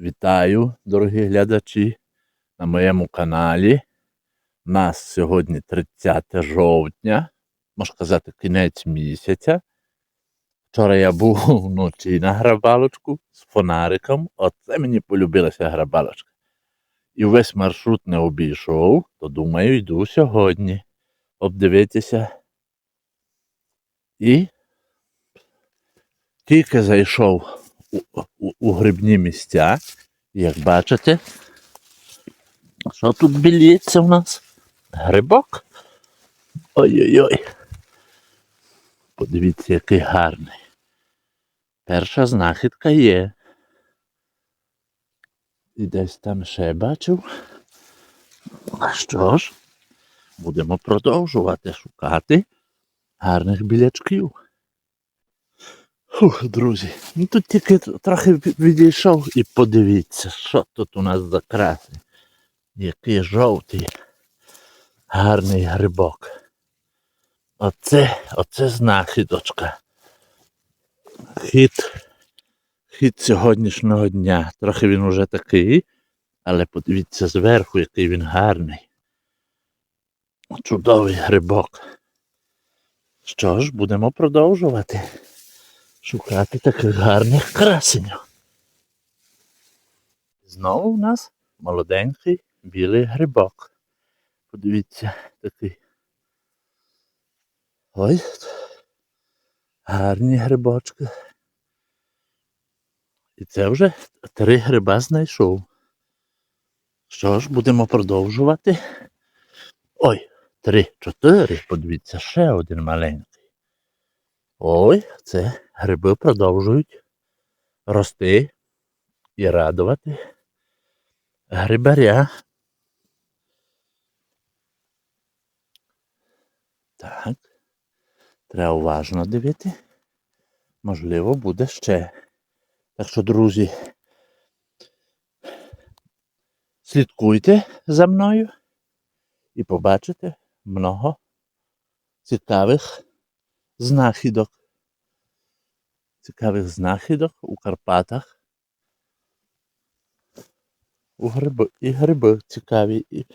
Вітаю, дорогі глядачі, на моєму каналі. У нас сьогодні 30 жовтня, можна сказати, кінець місяця. Вчора я був вночі на грабалочку з фонариком. Оце мені полюбилася грабалочка. І весь маршрут не обійшов, то думаю, йду сьогодні обдивитися. І тільки зайшов у, у, у грибні місця. Як бачите, що тут біліється в нас? Грибок. Ой-ой-ой. Подивіться, який гарний. Перша знахідка є. І десь там ще бачив. А що ж, будемо продовжувати шукати гарних білячків. Фух, друзі, ну тут тільки трохи відійшов і подивіться, що тут у нас за краси. Який жовтий, гарний грибок. Оце, оце знахідочка. Хід, хід сьогоднішнього дня. Трохи він уже такий, але подивіться зверху, який він гарний. Чудовий грибок. Що ж, будемо продовжувати шукати таких гарних красенів. Знову у нас молоденький білий грибок. Подивіться, такий. Ось гарні грибочки. І це вже три гриба знайшов. Що ж, будемо продовжувати. Ой, три, чотири, подивіться, ще один маленький. Ой, це гриби продовжують рости і радувати грибаря. Так. Треба уважно дивити. Можливо, буде ще. Так що, друзі, слідкуйте за мною і побачите много цікавих знахідок. Цікавих знахідок у Карпатах. У гриби, і гриби цікаві, і,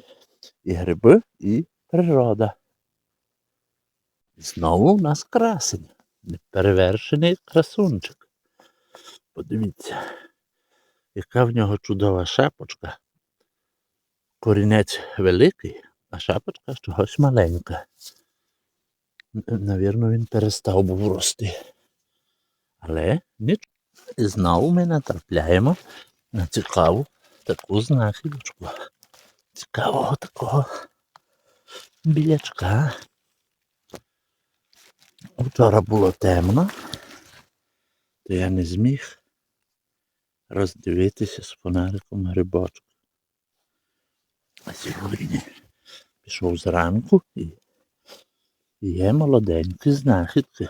і гриби, і природа. Знову у нас красень. Неперевершений красунчик. Подивіться, яка в нього чудова шапочка. Корінець великий, а шапочка чогось маленька. Навірно, він перестав був рости. Але знову ми натрапляємо на цікаву таку знахідочку. Цікавого такого білячка. Вчора було темно, то я не зміг роздивитися з фонариком грибочок. А сьогодні пішов зранку і є молоденькі знахідки.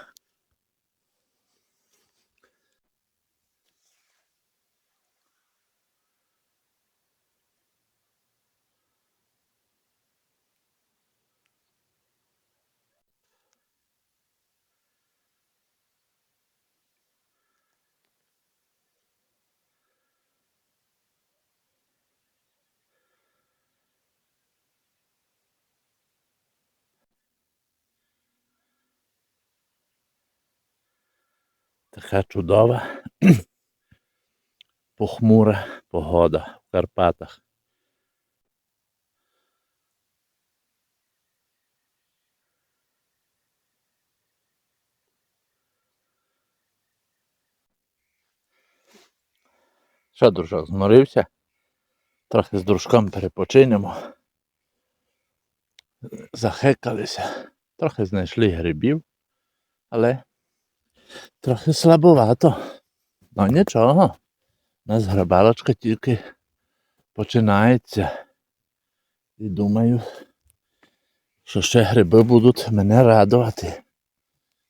Така чудова похмура погода в Карпатах. Що, дружок, зморився? Трохи з дружком перепочинемо. Захекалися. Трохи знайшли грибів, але трохи слабовато. Ну нічого. У нас грабалочка тільки починається. І думаю, що ще гриби будуть мене радувати.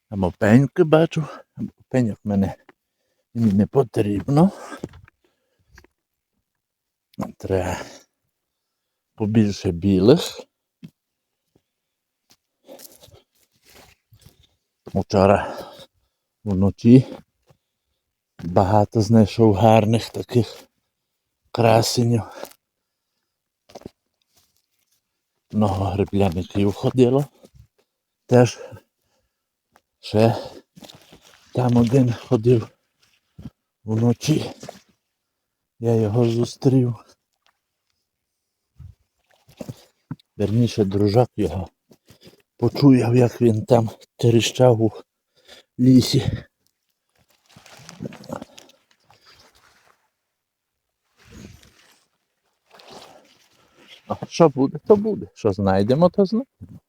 А мопеньки бачу, а мопеньок мене мені не потрібно. Треба побільше білих. Вчора вночі багато знайшов гарних таких красенів. Много грибляників ходило. Теж ще там один ходив вночі. Я його зустрів. Верніше дружак його почуяв, як він там терещав у лісі. А що буде, то буде. Що знайдемо, то знайдемо.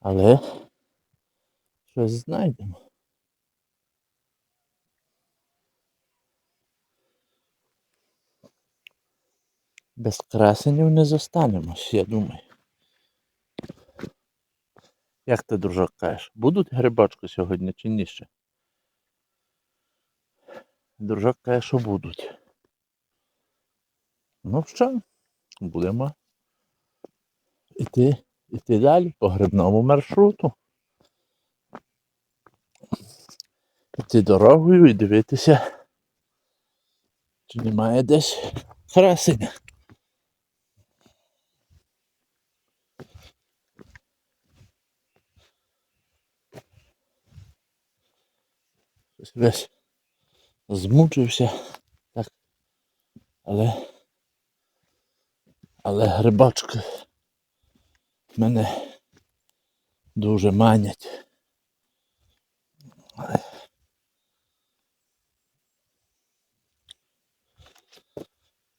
Але щось знайдемо. Без красенів не зостанемось, я думаю. Як ти, дружок, кажеш, будуть грибочки сьогодні чи ні ще? Дружок каже, що будуть. Ну що, будемо йти, йти далі по грибному маршруту. Йти дорогою і дивитися, чи немає десь красення. Щось Весь змучився, так. Але, але грибочки мене дуже манять.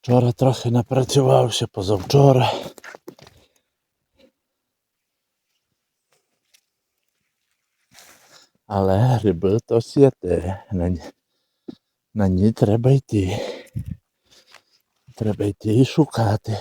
Вчора трохи напрацювався, позавчора. Але гриби то святе. На, на ні треба йти. Треба йти і шукати.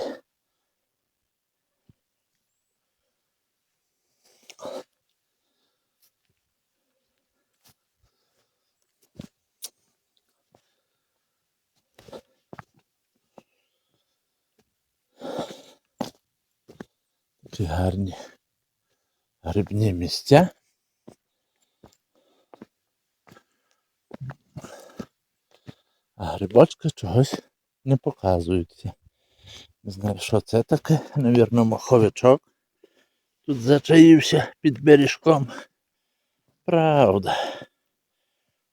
Такі гарні грибні місця. А грибочки чогось не показуються. Не знаю, що це таке. Навірно, маховичок. Тут зачаївся під бережком. Правда.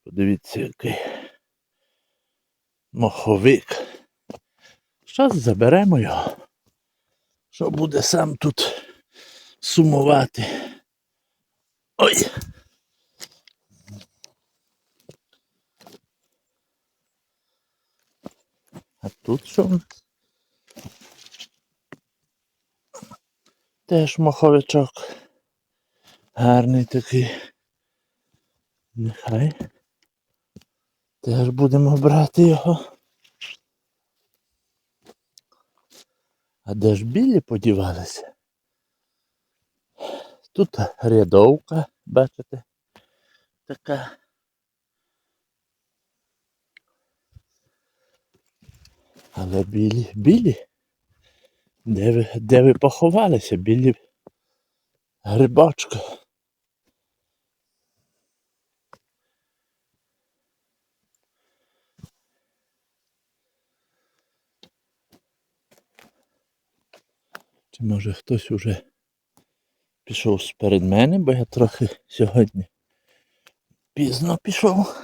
Подивіться, який моховик. Щас заберемо його. Що буде сам тут сумувати. Ой! А тут що? Теж маховичок. Гарний такий. Нехай. Теж будемо брати його. А де ж білі подівалися? Тут рядовка, бачите, така. Але білі, білі. Де ви, де ви поховалися? Білі грибочки. Чи може хтось уже пішов сперед мене, бо я трохи сьогодні пізно пішов.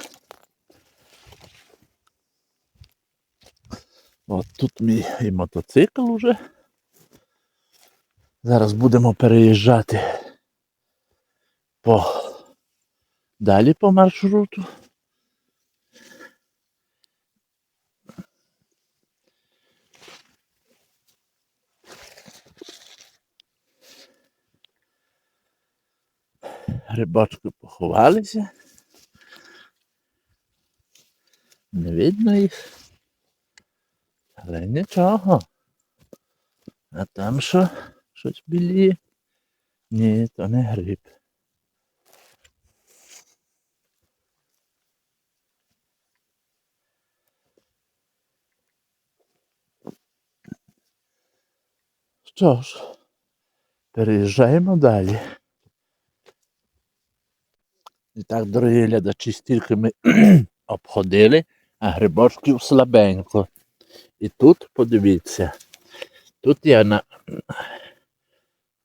От тут мій і мотоцикл уже. Зараз будемо переїжджати по далі по маршруту. Рибачки поховалися. Не видно їх. Але нічого. А там що? Щось біліє? Ні, то не гриб. Що ж, переїжджаємо далі. І так, дорогі глядачі, стільки ми обходили, а грибочків слабенько. І тут, подивіться, тут я на,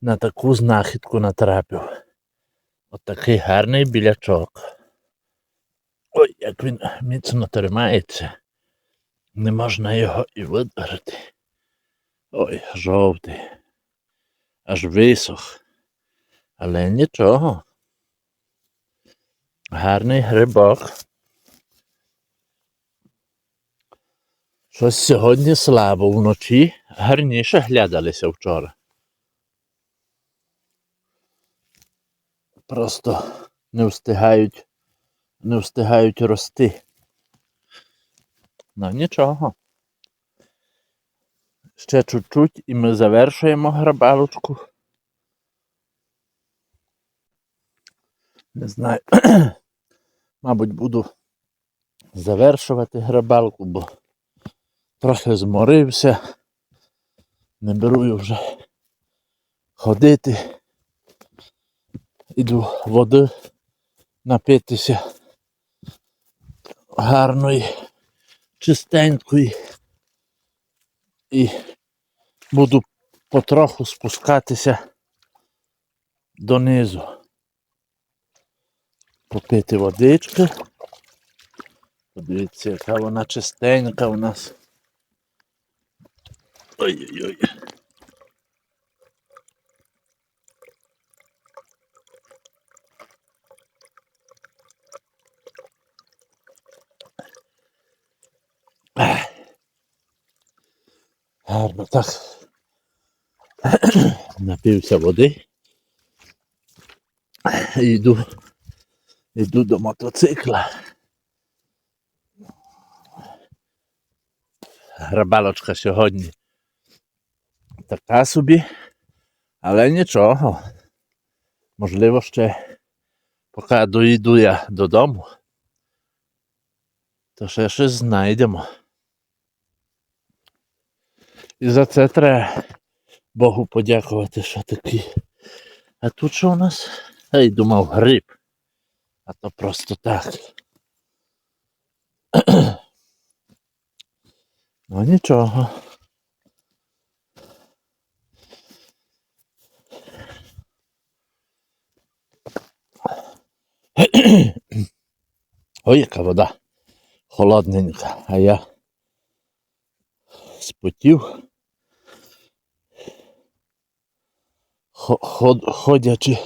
на таку знахідку натрапив. Отакий гарний білячок. Ой, як він міцно тримається. Не можна його і видерти. Ой, жовтий. Аж висох. Але нічого. Гарний грибок. Щось сьогодні слабо вночі гарніше глядалися вчора. Просто не встигають, не встигають рости. Ну нічого. Ще чуть-чуть і ми завершуємо грабалочку. Не знаю. Мабуть, буду завершувати грабалку, бо трохи зморився. Не беру вже ходити. Іду води напитися гарної, чистенької. І буду потроху спускатися донизу. Попити водички. Подивіться, яка вона чистенька у нас. Ой-ой-ой. Ех. Гарно так. Напився води. І йду, йду до мотоцикла. Грабалочка сьогодні така собі, але нічого. Можливо, ще поки доїду я додому, то ще щось знайдемо. І за це треба Богу подякувати, що такі. А тут що у нас? Ей, думав гриб. А то просто так. Ну нічого. Ой, яка вода холодненька, а я спотів. Хо- Ход, ходячи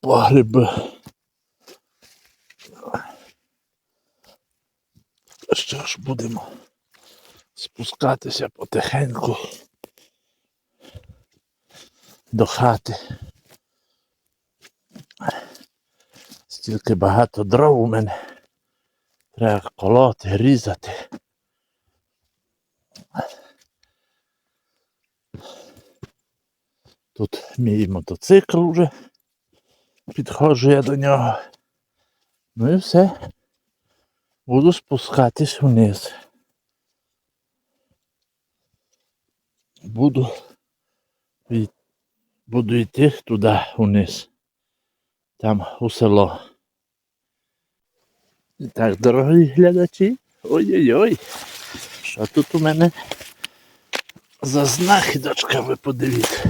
по гриби. Що ж будемо спускатися потихеньку до хати. Стільки багато дров у мене. Треба колоти, різати. Тут мій мотоцикл вже. Підходжу я до нього. Ну і все. Буду спускатись вниз. Буду, буду йти туди вниз. Там у село. І так, дорогі глядачі. Ой-ой-ой. Що тут у мене за знахідочка, ви подивіться.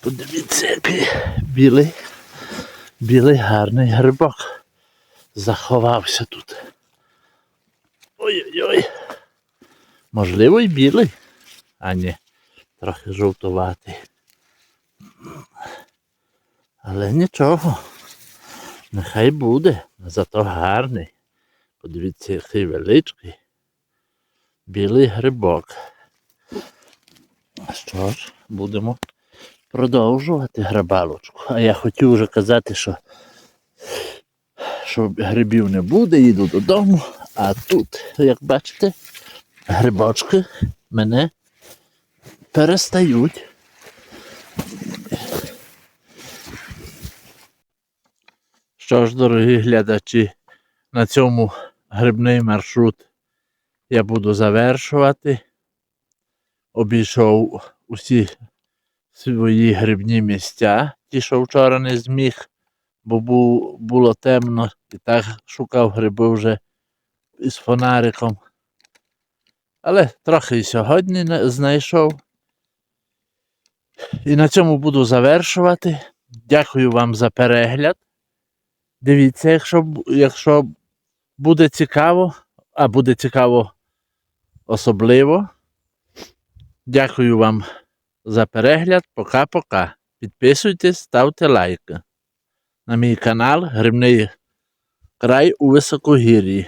Подивіться, який білий, білий гарний грибок заховався тут. Ой-ой-ой. Можливо, і білий, а ні, трохи жовтуватий. Але нічого. Нехай буде, зато гарний. Подивіться, який величкий. Білий грибок. Що ж, будемо продовжувати грабалочку. А я хотів вже казати, що, що грибів не буде, їду додому. А тут, як бачите, грибочки мене перестають. Що ж, дорогі глядачі, на цьому грибний маршрут я буду завершувати. Обійшов усі свої грибні місця, ті, що вчора не зміг, бо бу- було темно і так шукав гриби вже із фонариком. Але трохи і сьогодні знайшов. І на цьому буду завершувати. Дякую вам за перегляд. Дивіться, якщо, якщо буде цікаво, а буде цікаво особливо. Дякую вам за перегляд. Пока-пока. Підписуйтесь, ставте лайки на мій канал Грибний край у Високогір'ї.